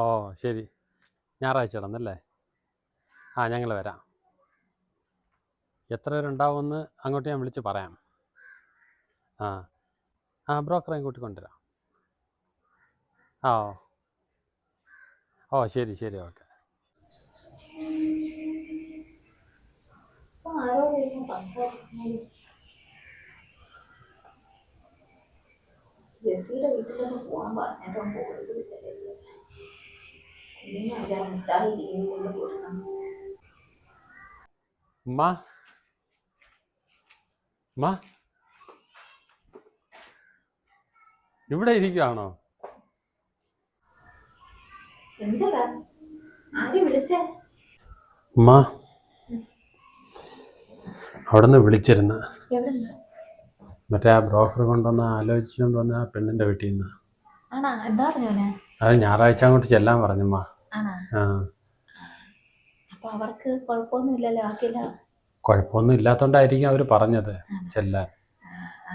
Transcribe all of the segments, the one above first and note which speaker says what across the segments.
Speaker 1: ഓ ശരി. ഞായറാഴ്ച ഇടന്നല്ലേ ആ ഞങ്ങൾ വരാം. എത്ര പേരുണ്ടാവുമെന്ന് അങ്ങോട്ട് ഞാൻ വിളിച്ച് പറയാം. ആ. ആ ബ്രോക്കറെ കൂട്ടിക്കൊണ്ടുവരാം ആ ഓ. ശരി ശരി ഓക്കെ.
Speaker 2: ജെസ്സിയുടെ വീട്ടിലൊന്ന് പോകാൻ പറഞ്ഞിട്ടും പോയിട്ടില്ല കുഞ്ഞിനെ അഞ്ചാറ് മിഠായി കൊണ്ട് കൊടുക്കണം
Speaker 1: ഉമ്മ ഉമ്മ ഇവിടെ ഇരിക്കുകയാണോ ഉമ്മ അവിടെ വിളിച്ചിരുന്ന. മറ്റേ ആ ബ്രോക്കർ കൊണ്ടുവന്ന ആലോചിച്ചുകൊണ്ട് വന്ന ആ പെണ്ണിന്റെ വീട്ടിൽ നിന്ന്. അത് ഞായറാഴ്ച അങ്ങോട്ട് ചെല്ലാൻ പറഞ്ഞമ്മ
Speaker 2: അപ്പൊ അവർക്ക് കുഴപ്പമൊന്നുമില്ലല്ലോ ആക്കില്ല.
Speaker 1: കുഴപ്പമൊന്നും ഇല്ലാത്തോണ്ടായിരിക്കും അവർ പറഞ്ഞത് ചെല്ലാൻ.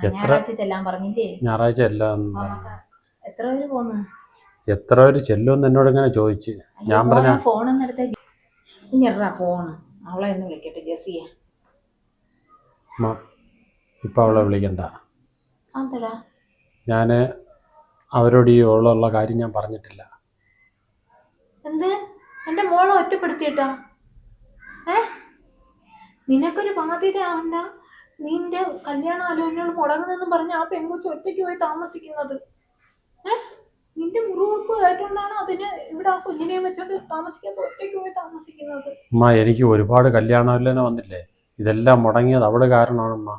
Speaker 1: എത്ര-
Speaker 2: ചെല്ലാൻ പറഞ്ഞില്ലേ?
Speaker 1: ഞായറാഴ്ച എല്ലാം
Speaker 2: എത്ര പേര് പോന്ന്?
Speaker 1: എത്ര പേര് ചെല്ലുമെന്ന് എന്നോട് ഇങ്ങനെ ചോദിച്ച് ഞാൻ പറഞ്ഞ
Speaker 2: ഫോൺ എടുത്തേ. ഫോണ്. അവളെ ഒന്ന് വിളിക്കട്ടെ
Speaker 1: ഇപ്പം അവളെ വിളിക്കണ്ട. ഞാൻ അവരോട് ഈ ഉള്ള കാര്യം ഞാൻ പറഞ്ഞിട്ടില്ല.
Speaker 2: എന്ത് എന്റെ മോളെ ഒറ്റപ്പെടുത്തിയിട്ടാ? ഏ? നിനക്കൊരു ബാധ്യത ആവണ്ട നിന്റെ കല്യാണ ആലോചനകൾ മുടങ്ങുന്നെന്നും പറഞ്ഞ് ആ പെങ്കുച്ച് ഒറ്റയ്ക്ക് പോയി താമസിക്കുന്നത്. ഏ? നിന്റെ മുറിവെപ്പ് കേട്ടോണ്ടാണ് അതിന് ഇവിടെ ആ കുഞ്ഞിനെയും വെച്ചോണ്ട് താമസിക്കാത്ത ഒറ്റയ്ക്ക് പോയി താമസിക്കുന്നത്?
Speaker 1: അമ്മ എനിക്ക് ഒരുപാട് കല്യാണാലോചന വന്നില്ലേ? ഇതെല്ലാം മുടങ്ങിയത് അവിടെ കാരണമാണ് അമ്മ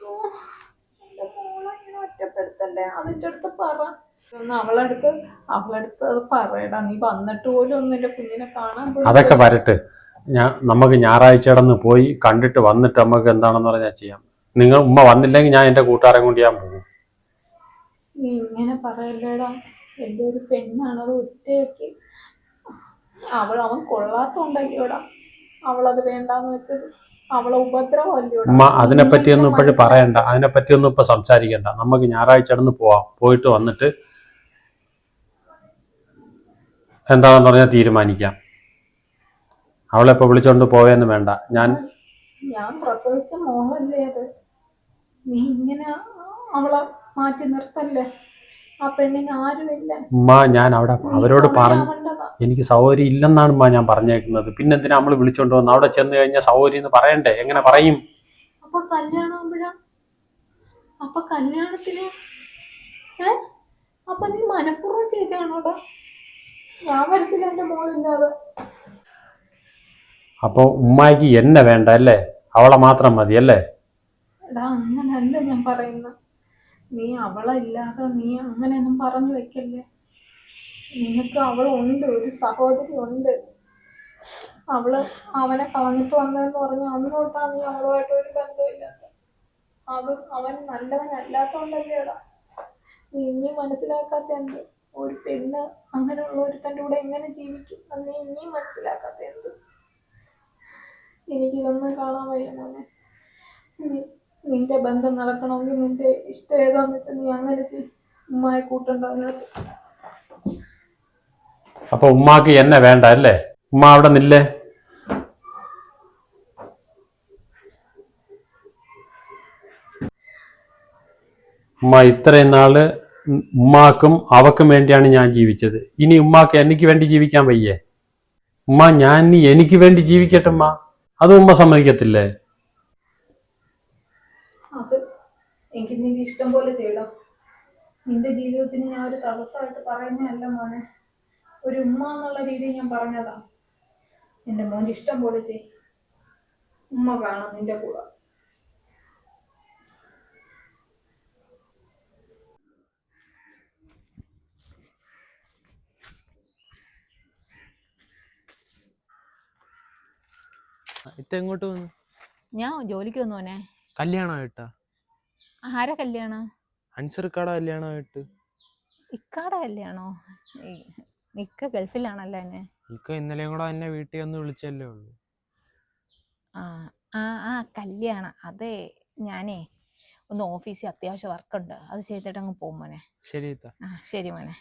Speaker 2: ഓ, എന്റെ മോളെ ഇങ്ങനെ ഒറ്റപ്പെടുത്തല്ലേ? അതിന്റെ അടുത്ത് പറ. ഒന്ന് അവളടുത്ത് അവളടുത്ത് അത് പറയടാ നീ വന്നിട്ട് പോലും ഒന്നും എന്റെ കുഞ്ഞിനെ കാണാൻ പോലും
Speaker 1: അതൊക്കെ വരട്ടെ. ഞാൻ നമുക്ക് ഞായറാഴ്ച ഇടന്ന് പോയി കണ്ടിട്ട് വന്നിട്ട് നമുക്ക് എന്താണെന്ന് പറഞ്ഞാൽ ചെയ്യാം. നിങ്ങൾ ഉമ്മ വന്നില്ലെങ്കിൽ ഞാൻ എന്റെ കൂട്ടുകാരെ കൊണ്ട് ഞാൻ പോകും.
Speaker 2: നീ ഇങ്ങനെ പറയല്ലേടാ എന്റെ ഒരു പെണ്ണാണ് അത് ഒറ്റയാക്കി. അവൾ അവൻ കൊള്ളാത്തോണ്ടല്ലോടാ അവളത് വേണ്ടാന്ന് വെച്ചത്. അവളെ ഉപദ്രവമല്ലോടാ.
Speaker 1: ഉമ്മ അതിനെപ്പറ്റിയൊന്നും ഇപ്പോഴും പറയണ്ട. അതിനെപ്പറ്റിയൊന്നും ഇപ്പൊ സംസാരിക്കണ്ട. നമുക്ക് ഞായറാഴ്ച ഇടന്ന് പോവാം. പോയിട്ട് വന്നിട്ട് എന്താണെന്ന് പറഞ്ഞാൽ തീരുമാനിക്കാം. അവളെ ഇപ്പൊ വിളിച്ചോണ്ട് പോയെന്ന് വേണ്ട. ഞാൻ
Speaker 2: ഞാൻ പ്രസവിച്ച മോഹല്ലേ അത്? നീ ഇങ്ങനെ അവളെ മാറ്റി നിർത്തല്ലേ? ആ പെണ്ണിന് ആരുമില്ല.
Speaker 1: ഉമ്മ ഞാൻ അവിടെ അവരോട് പറഞ്ഞു എനിക്ക് സൗകര്യം ഇല്ലെന്നാണ് ഉമ്മ ഞാൻ പറഞ്ഞേക്കുന്നത്. പിന്നെ എന്തിനാ നമ്മൾ വിളിച്ചോണ്ട് വന്ന് അവിടെ ചെന്ന് കഴിഞ്ഞാൽ സൗകര്യം എന്ന് പറയണ്ടേ? എങ്ങനെ പറയും?
Speaker 2: അപ്പൊ കല്യാണം അപ്പൊ കല്യാണത്തിന് അപ്പൊ നീ മനഃപൂർവം ചെയ്താണോടാ ഞാൻ വരത്തില്ല എന്റെ മോളില്ലാതെ
Speaker 1: അപ്പോൾ ഉമ്മായിക്ക് എന്നെ വേണ്ട അല്ലേ? അവളെ മാത്രം മതി അല്ലേ?
Speaker 2: എടാ അങ്ങനല്ല ഞാൻ പറയുന്ന. നീ അവളെ ഇല്ലാതെ നീ അങ്ങനെയൊന്നും പറഞ്ഞു വെക്കല്ലേ? നിനക്ക് അവളുണ്ട് ഒരു സഹോദരി ഉണ്ട്. അവൾ അവനെ കളഞ്ഞിട്ട് വന്നതെന്ന് പറഞ്ഞു അന്ന് നീ അവളുമായിട്ട് ഒരു ബന്ധമില്ലാത്ത അത് അവൻ നല്ലവനല്ലാത്തോണ്ടല്ലേടാ നീ ഇനി മനസ്സിലാക്കാത്ത എന്ത്? ഒരു പെണ്ണ് അങ്ങനെയുള്ള ഒരുത്തന്റെ കൂടെ എങ്ങനെ ജീവിക്കും അന്ന് ഇനിയും മനസ്സിലാക്കാത്ത എന്ത്? എനിക്കിതൊന്നും കാണാൻ വയ്യ മോനെ. നിന്റെ ബന്ധം നടക്കണമെങ്കിൽ നിന്റെ ഇഷ്ടം ഏതാന്ന് വെച്ചാൽ നീ അങ്ങനെ ഉമ്മായി കൂട്ടണ്ട
Speaker 1: അപ്പൊ ഉമ്മാക്ക് എന്നെ വേണ്ട അല്ലേ? ഉമ്മ അവിടെ നില്ലേ. ഉമ്മ ഇത്രയും നാൾ ഉമ്മാക്കും അവക്കും വേണ്ടിയാണ് ഞാൻ ജീവിച്ചത്. ഇനി ഉമ്മാക്ക് എനിക്ക് വേണ്ടി ജീവിക്കാൻ വയ്യേ? ഉമ്മ ഞാൻ ഇനി എനിക്ക് വേണ്ടി ജീവിക്കട്ടെ ഉമ്മ? അത് ഉമ്മ സമ്മതിക്കത്തില്ലേ?
Speaker 2: എനിക്ക് നിന്റെ ഇഷ്ടം പോലെ ചെയ്യണം. നിന്റെ ജീവിതത്തിന് ഞാൻ ഒരു തടസ്സമായിട്ട് പറയുന്നതല്ല മോനെ. ഒരു ഉമ്മ എന്നുള്ള രീതിയിൽ ഞാൻ പറഞ്ഞതാ. എന്റെ മോൻ ഇഷ്ടം പോലെ ചെയ്യും. ഉമ്മ കാണാം നിന്റെ കൂടെ.
Speaker 3: ഇത്ത എങ്ങോട്ട് വന്നു?
Speaker 4: ഞാൻ ജോലിക്ക് വന്നു മോനെ.
Speaker 3: കല്യാണമായിട്ടാ
Speaker 4: ആരാ കല്യാണം?
Speaker 3: അൻസർക്കാട കല്യാണമായിട്ട്
Speaker 4: ഇക്കാട കല്യാണോ? ഇക്ക ഗൾഫിലാണല്ലോ എന്നെ.
Speaker 3: ഇക്ക ഇന്നലെയും കൂടെ എന്നെ വീട്ടിൽ ഒന്ന് വിളിച്ചല്ലേ ഉള്ളൂ.
Speaker 4: ആ ആ ആ കല്യാണം. അതെ ഞാനേ ഒന്ന് ഓഫീസിൽ അത്യാവശ്യ വർക്കുണ്ട്. അത് ചെയ്തിട്ട് അങ്ങ് പോകും മോനെ.
Speaker 3: ശരി
Speaker 4: ആ ശരി മോനെ.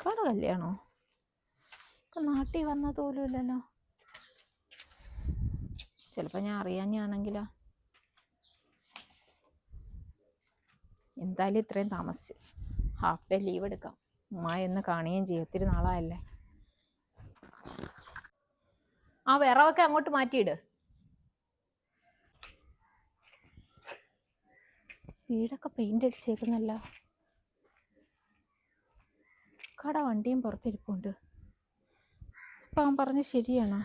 Speaker 2: കട കല്യാണോ? നാട്ടിൽ വന്നത് പോലും ഇല്ലല്ലോ. ചിലപ്പോൾ ഞാൻ അറിയാഞ്ഞാണെങ്കിലോ എന്തായാലും ഇത്രയും താമസിച്ച് ഹാഫ് ഡേ ലീവ് എടുക്കാം. ഉമ്മ എന്ന് കാണുകയും ചെയ്യും. ഒത്തിരി നാളായല്ലേ. ആ വിറവൊക്കെ അങ്ങോട്ട് മാറ്റിയിട്. വീടൊക്കെ പെയിന്റ് അടിച്ചേക്കുന്നല്ല. കട വണ്ടിയും പുറത്തിരിപ്പുണ്ട്. അപ്പൊ അവൻ പറഞ്ഞ ശരിയാണോ.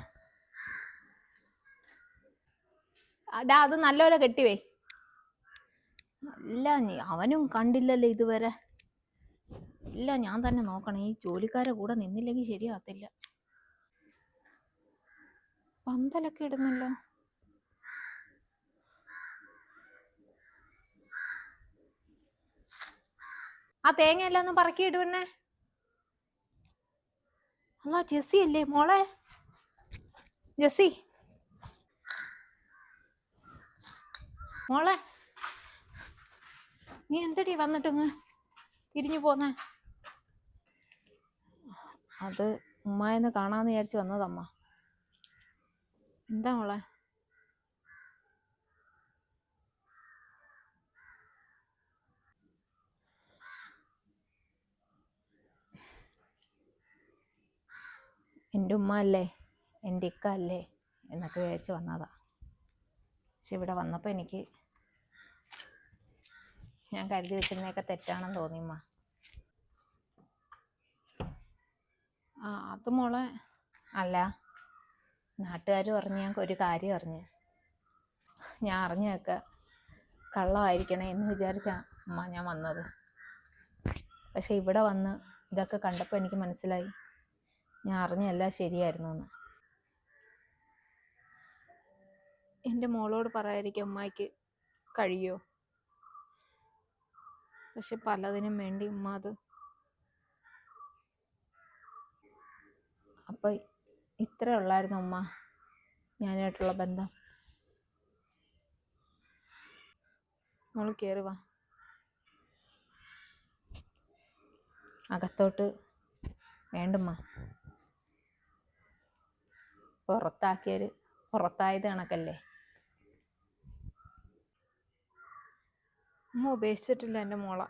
Speaker 2: അടാ അത് നല്ലപോലെ കെട്ടിവേ. അല്ല നീ അവനും കണ്ടില്ലല്ലോ ഇതുവരെ. ഇല്ല ഞാൻ തന്നെ നോക്കണം. ഈ ജോലിക്കാരെ കൂടെ നിന്നില്ലെങ്കിൽ ശരിയാകത്തില്ല പന്തലൊക്കെ ഇടുന്നല്ലോ. ആ തേങ്ങയെല്ലാം ഒന്ന് പറക്കി ഇടുവണ്ണേ അല്ല ജെസ്സി അല്ലേ മോളെ? ജെസ്സി? മോളെ? നീ എന്തടി വന്നിട്ടങ്ങ് തിരിഞ്ഞു പോന്നെ? അത് ഉമ്മായെന്ന് കാണാന്ന് വിചാരിച്ച് വന്നതമ്മ. എന്താ മോളെ? എന്റെ ഉമ്മ അല്ലേ? എന്റെ ഇക്ക അല്ലേ? എന്നൊക്കെ വിചാരിച്ച് വന്നതാ. പക്ഷെ ഇവിടെ വന്നപ്പോൾ എനിക്ക് ഞാൻ കരുതി വെച്ചിരുന്നതൊക്കെ തെറ്റാണെന്ന് തോന്നി ഉമ്മ. ആ അത് മോളെ. അല്ല നാട്ടുകാർ പറഞ്ഞ് ഞാൻ ഒരു കാര്യം അറിഞ്ഞ്. ഞാൻ അറിഞ്ഞൊക്കെ കള്ളമായിരിക്കണേ എന്ന് വിചാരിച്ചാ ഉമ്മ ഞാൻ വന്നത്. പക്ഷെ ഇവിടെ വന്ന് ഇതൊക്കെ കണ്ടപ്പോൾ എനിക്ക് മനസ്സിലായി. ഞാൻ അറിഞ്ഞല്ല ശരിയായിരുന്നു എന്ന് എന്റെ മോളോട് പറയാതിരിക്കും അമ്മായിക്ക് കഴിയോ? പക്ഷെ പലതിനും വേണ്ടി ഉമ്മ അത് അപ്പൊ ഇത്ര ഉള്ളായിരുന്നു ഉമ്മ? ഞാനായിട്ടുള്ള ബന്ധം. മോൾ കയറി വാ. അകത്തോട്ട് വേണ്ടുമ്മ. പുറത്താക്കിയൊരു പുറത്തായത് കണക്കല്ലേ?
Speaker 5: അമ്മ ഉപേക്ഷിച്ചിട്ടില്ല എന്റെ മോളെ.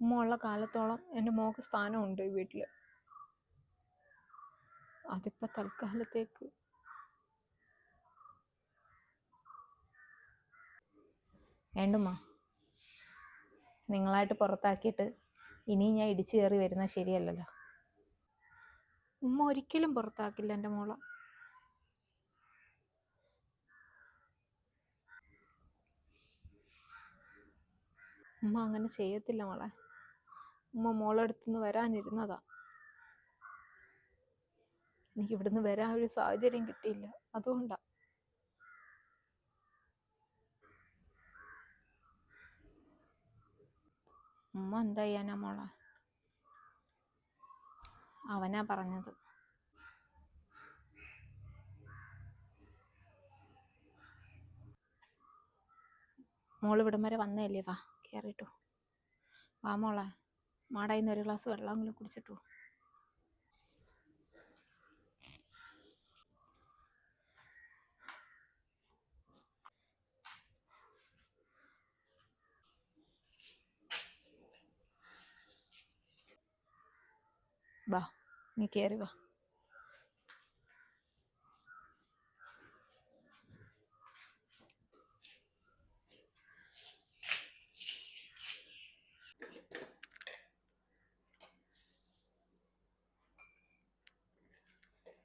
Speaker 5: അമ്മ ഉള്ള കാലത്തോളം എന്റെ മോക്ക് സ്ഥാനമുണ്ട് ഈ വീട്ടിൽ അതിപ്പോൾ തൽക്കാലത്തേക്ക്.
Speaker 2: വേണ്ടുമ്മ. നിങ്ങളായിട്ട് പുറത്താക്കിയിട്ട് ഇനിയും ഞാൻ ഇടിച്ചു കയറി വരുന്നത് ശരിയല്ലല്ലോ.
Speaker 5: ഉമ്മ ഒരിക്കലും പുറത്താക്കില്ല എന്റെ മോളെ. ഉമ്മ അങ്ങനെ ചെയ്യത്തില്ല മോളെ. ഉമ്മ മോളെ അടുത്തുനിന്ന് വരാനിരുന്നതാ. എനിക്ക് ഇവിടുന്ന് വരാൻ ഒരു സാഹചര്യം കിട്ടിയില്ല. അതുകൊണ്ടാ.
Speaker 2: ഉമ്മ എന്താ ചെയ്യാനാ മോളെ? അവനാ പറഞ്ഞത്. മോൾ ഇവിടം വരെ വന്നതല്ലേ? വാ കയറിട്ടു വാ. മോളെ. മാടായിന്ന് ഒരു ഗ്ലാസ് വെള്ളമെങ്കിലും കുടിച്ചിട്ടു വാ. നീ കയറി വാ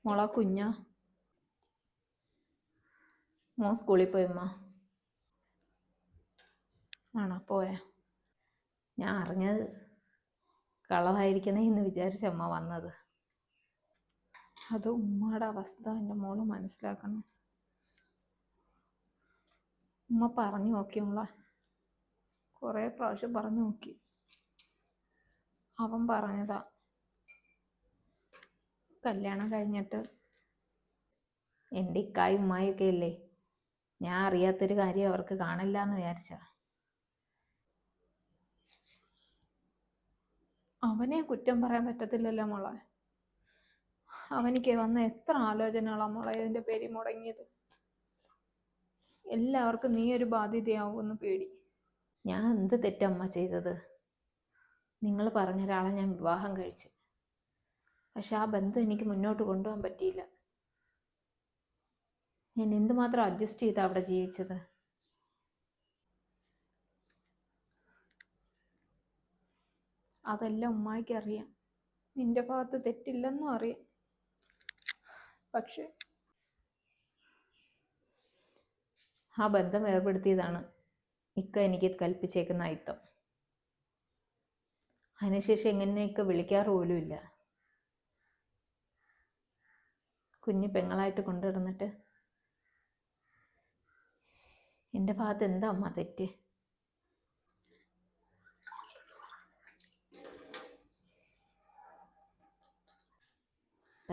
Speaker 2: മോള കുഞ്ഞ. മോൻ സ്കൂളിൽ പോയി അമ്മ ആണോ? പോയാ. ഞാൻ അറിഞ്ഞത് കളവായിരിക്കണേ എന്ന് വിചാരിച്ച അമ്മ വന്നത്.
Speaker 5: അത് ഉമ്മയുടെ അവസ്ഥ എന്റെ മോൾ മനസ്സിലാക്കണം. ഉമ്മ പറഞ്ഞു നോക്കി മോളെ. കുറേ പ്രാവശ്യം പറഞ്ഞു നോക്കി. അവൻ പറഞ്ഞതാ കല്യാണം കഴിഞ്ഞിട്ട്
Speaker 2: എന്റെ ഇക്കായും ഉമ്മായൊക്കെ അല്ലേ ഞാൻ അറിയാത്തൊരു കാര്യം അവർക്ക് കാണില്ല എന്ന് വിചാരിച്ച അവനെ കുറ്റം പറയാൻ പറ്റത്തില്ലല്ലോ മോളെ. അവനിക്ക് വന്ന എത്ര ആലോചനകളാ മോളെ പേരിൽ മുടങ്ങിയത്. എല്ലാവർക്കും നീ ഒരു ബാധ്യതയാവുമെന്ന് പേടി.
Speaker 4: ഞാൻ എന്ത് തെറ്റമ്മ ചെയ്തത്? നിങ്ങൾ പറഞ്ഞ ഒരാളെ ഞാൻ വിവാഹം കഴിച്ച്. പക്ഷെ ആ ബന്ധം എനിക്ക് മുന്നോട്ട് കൊണ്ടുപോകാൻ പറ്റിയില്ല. ഞാൻ എന്തുമാത്രം അഡ്ജസ്റ്റ് ചെയ്താ അവിടെ ജീവിച്ചത്?
Speaker 2: അതെല്ലാം ഉമ്മായിക്ക് അറിയാം. നിന്റെ ഭാഗത്ത് തെറ്റില്ലെന്നും അറിയാം. പക്ഷെ
Speaker 4: ആ ബന്ധം ഏർപ്പെടുത്തിയതാണ് ഇക്ക എനിക്ക് കൽപ്പിച്ചേക്കുന്ന അയിത്തം അതിനുശേഷം എങ്ങനെയൊക്കെ വിളിക്കാറ് പോലുമില്ല കുഞ്ഞു പെങ്ങളായിട്ട് കൊണ്ടുവന്നിട്ട് എന്റെ ഭാഗത്ത് എന്താ അമ്മ തെറ്റ്?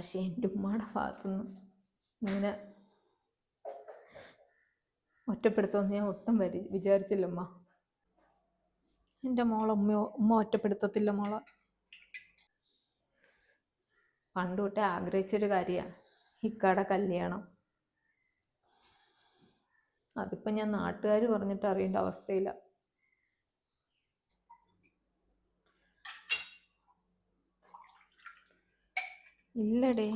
Speaker 4: പക്ഷെ എന്റെ ഉമ്മയുടെ ഭാഗത്തുനിന്ന് ഇങ്ങനെ ഒറ്റപ്പെടുത്തുമെന്ന് ഞാൻ ഒട്ടും വരി വിചാരിച്ചില്ല
Speaker 2: ഉമ്മ എന്റെ മോളെ ഉമ്മ ഉമ്മ ഒറ്റപ്പെടുത്തത്തില്ല മോളെ.
Speaker 4: പണ്ട് ആഗ്രഹിച്ചൊരു കാര്യമാണ് ഇക്കയുടെ കല്യാണം. അതിപ്പം ഞാൻ നാട്ടുകാർ പറഞ്ഞിട്ട് അറിയേണ്ട അവസ്ഥയില്ല.
Speaker 2: ഇല്ലടേ.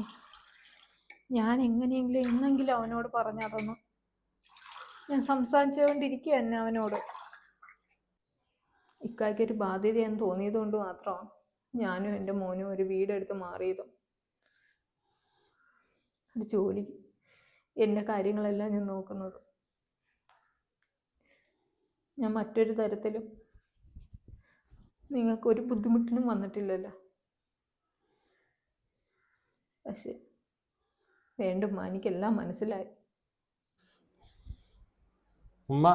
Speaker 2: ഞാൻ എങ്ങനെയെങ്കിലും എന്നെങ്കിലും അവനോട് പറഞ്ഞതൊന്നു ഞാൻ സംസാരിച്ചുകൊണ്ടിരിക്കുക തന്നെ അവനോട്.
Speaker 4: ഇക്കായ്ക്ക് ഒരു ബാധ്യതയെന്ന് തോന്നിയത് കൊണ്ട് മാത്രമാണ് ഞാനും എന്റെ മോനും ഒരു വീടെടുത്ത് മാറിയതും. ഒരു ജോലി എന്റെ കാര്യങ്ങളെല്ലാം ഞാൻ നോക്കുന്നത്. ഞാൻ മറ്റൊരു തരത്തിലും നിങ്ങൾക്ക് ഒരു ബുദ്ധിമുട്ടിനും വന്നിട്ടില്ലല്ലോ. പക്ഷെ വേണ്ടുമ്മ എനിക്കെല്ലാം മനസ്സിലായി.
Speaker 1: ഉമ്മ.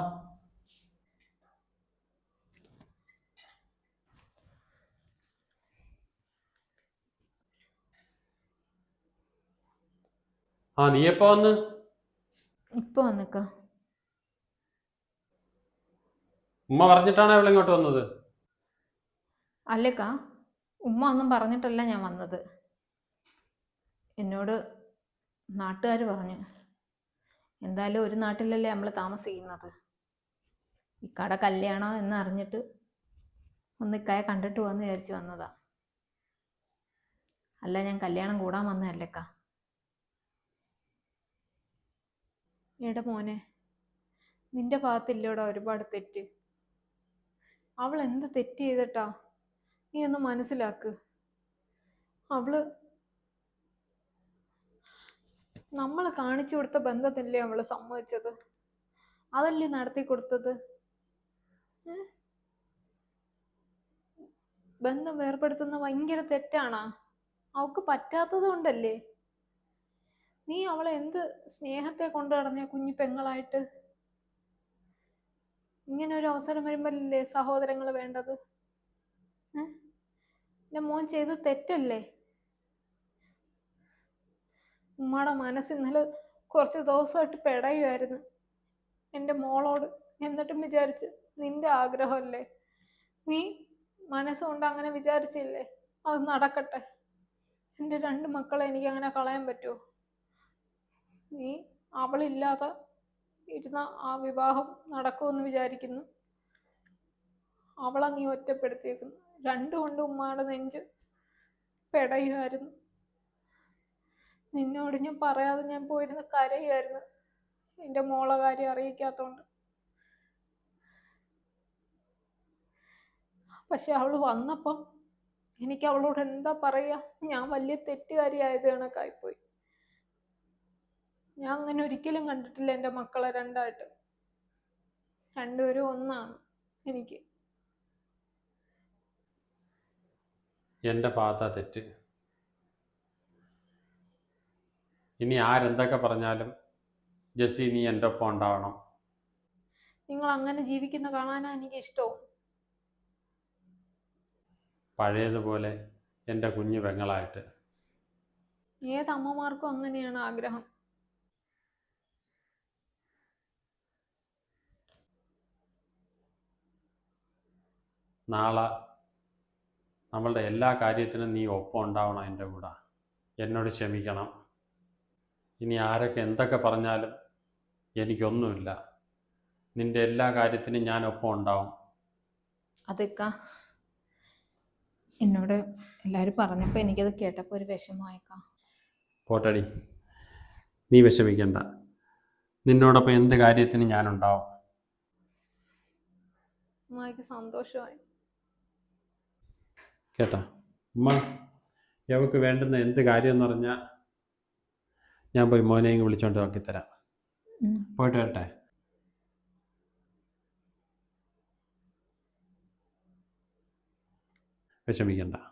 Speaker 1: ആ നീ എപ്പോ വന്ന്?
Speaker 4: ഇപ്പൊ വന്നക്ക.
Speaker 1: ഉമ്മ പറഞ്ഞിട്ടാണ് അവൾ ഇങ്ങോട്ട് വന്നത്?
Speaker 4: അല്ലേക്കാ ഉമ്മ ഒന്നും പറഞ്ഞിട്ടല്ല ഞാൻ വന്നത്. എന്നോട് നാട്ടുകാർ പറഞ്ഞു എന്തായാലും ഒരു നാട്ടിലല്ലേ നമ്മൾ താമസിക്കുന്നത്? ഇക്കടെ കല്യാണം എന്നറിഞ്ഞിട്ട് ഒന്ന് ഇക്കായെ കണ്ടിട്ട് പോകാന്ന് വിചാരിച്ച് വന്നതാ. അല്ല ഞാൻ കല്യാണം കൂടാൻ വന്നതല്ലേക്ക?
Speaker 2: എടാ മോനെ നിന്റെ ഭാഗത്തില്ലോടാ ഒരുപാട് തെറ്റ്. അവൾ എന്ത് തെറ്റ് ചെയ്തിട്ടാ? നീ ഒന്ന് മനസ്സിലാക്ക്. അവൾ നമ്മൾ കാണിച്ചു കൊടുത്ത ബന്ധത്തില്ലേ അവൾ സമ്മതിച്ചത്? അതല്ലേ നടത്തി കൊടുത്തത്? ബന്ധം വേർപെടുത്തുന്ന ഭയങ്കര തെറ്റാണാ? അവക്ക് പറ്റാത്തത് കൊണ്ടല്ലേ? നീ അവളെ എന്ത് സ്നേഹത്തെ കൊണ്ടു നടന്ന കുഞ്ഞു പെങ്ങളായിട്ട്? ഇങ്ങനെ ഒരു അവസരം വരുമ്പോഴല്ലേ സഹോദരങ്ങൾ വേണ്ടത്? ഏ? എന്റെ മോൻ ചെയ്ത് തെറ്റല്ലേ? ഉമ്മയുടെ മനസ്സ് ഇന്നലെ കുറച്ച് ദിവസമായിട്ട് പെടയുമായിരുന്നു എന്റെ മോളോട് എന്നിട്ടും വിചാരിച്ച് നിന്റെ ആഗ്രഹമല്ലേ? നീ മനസ്സുകൊണ്ട് അങ്ങനെ വിചാരിച്ചില്ലേ? അത് നടക്കട്ടെ. എന്റെ രണ്ട് മക്കളെ എനിക്ക് അങ്ങനെ കളയാൻ പറ്റുമോ? നീ അവളില്ലാതെ ഇരുന്ന ആ വിവാഹം നടക്കുമെന്ന് വിചാരിക്കുന്നു. അവളെ നീ ഒറ്റപ്പെടുത്തിയേക്കുന്നു. രണ്ടു കൊണ്ട് ഉമ്മയുടെ നെഞ്ച് പെടയുമായിരുന്നു നിന്നോട് ഞാൻ പറയാതെ ഞാൻ പോയിരുന്ന് കരയായിരുന്നു. എന്റെ മോളെ കാര്യം അറിയിക്കാത്തോണ്ട്. പക്ഷെ അവൾ വന്നപ്പം എനിക്ക് അവളോട് എന്താ പറയാ? ഞാൻ വലിയ തെറ്റുകാരിയായത് കണക്കായിപ്പോയി ഞാൻ അങ്ങനെ ഒരിക്കലും കണ്ടിട്ടില്ല എന്റെ മക്കളെ രണ്ടായിട്ട്. രണ്ടുപേരും ഒന്നാണ് എനിക്ക്.
Speaker 1: എന്റെ ഭാഗത്താ തെറ്റ്. ഇനി ആരെന്തൊക്കെ പറഞ്ഞാലും ജസ്സി നീ എന്റെ ഒപ്പം ഉണ്ടാവണം.
Speaker 2: നിങ്ങൾ അങ്ങനെ ജീവിക്കുന്ന കാണാനാ എനിക്ക് ഇഷ്ടവും
Speaker 1: പഴയതുപോലെ എന്റെ കുഞ്ഞു പെങ്ങളായിട്ട്.
Speaker 2: ഏത് അമ്മമാർക്കും അങ്ങനെയാണ് ആഗ്രഹം.
Speaker 1: നാളെ നമ്മളുടെ എല്ലാ കാര്യത്തിനും നീ ഒപ്പം ഉണ്ടാവണം എന്റെ കൂടെ. എന്നോട് ക്ഷമിക്കണം. ഇനി ആരൊക്കെ എന്തൊക്കെ പറഞ്ഞാലും എനിക്കൊന്നുമില്ല. നിന്റെ എല്ലാ കാര്യത്തിനും ഞാൻ ഒപ്പം ഉണ്ടാവും.
Speaker 4: അതൊക്കെ? എന്നോട് എല്ലാവരും പറഞ്ഞപ്പോൾ എനിക്കത് കേട്ടപ്പോൾ ഒരു വിഷമമായേക്കാം.
Speaker 1: പോട്ടടി നീ വിഷമിക്കണ്ട. നിന്നോടൊപ്പം എന്ത് കാര്യത്തിന് ഞാനുണ്ടാവും
Speaker 2: ഉമ്മാക്ക് സന്തോഷമായി.
Speaker 1: കേട്ടാ? ഉമ്മ യവക്ക് വേണ്ടുന്ന എന്ത് കാര്യം എന്ന് പറഞ്ഞാൽ ഞാൻ പോയി മോനെയും വിളിച്ചോണ്ട് നോക്കിത്തരാം. പോയിട്ട് വരട്ടെ. വിഷമിക്കണ്ട.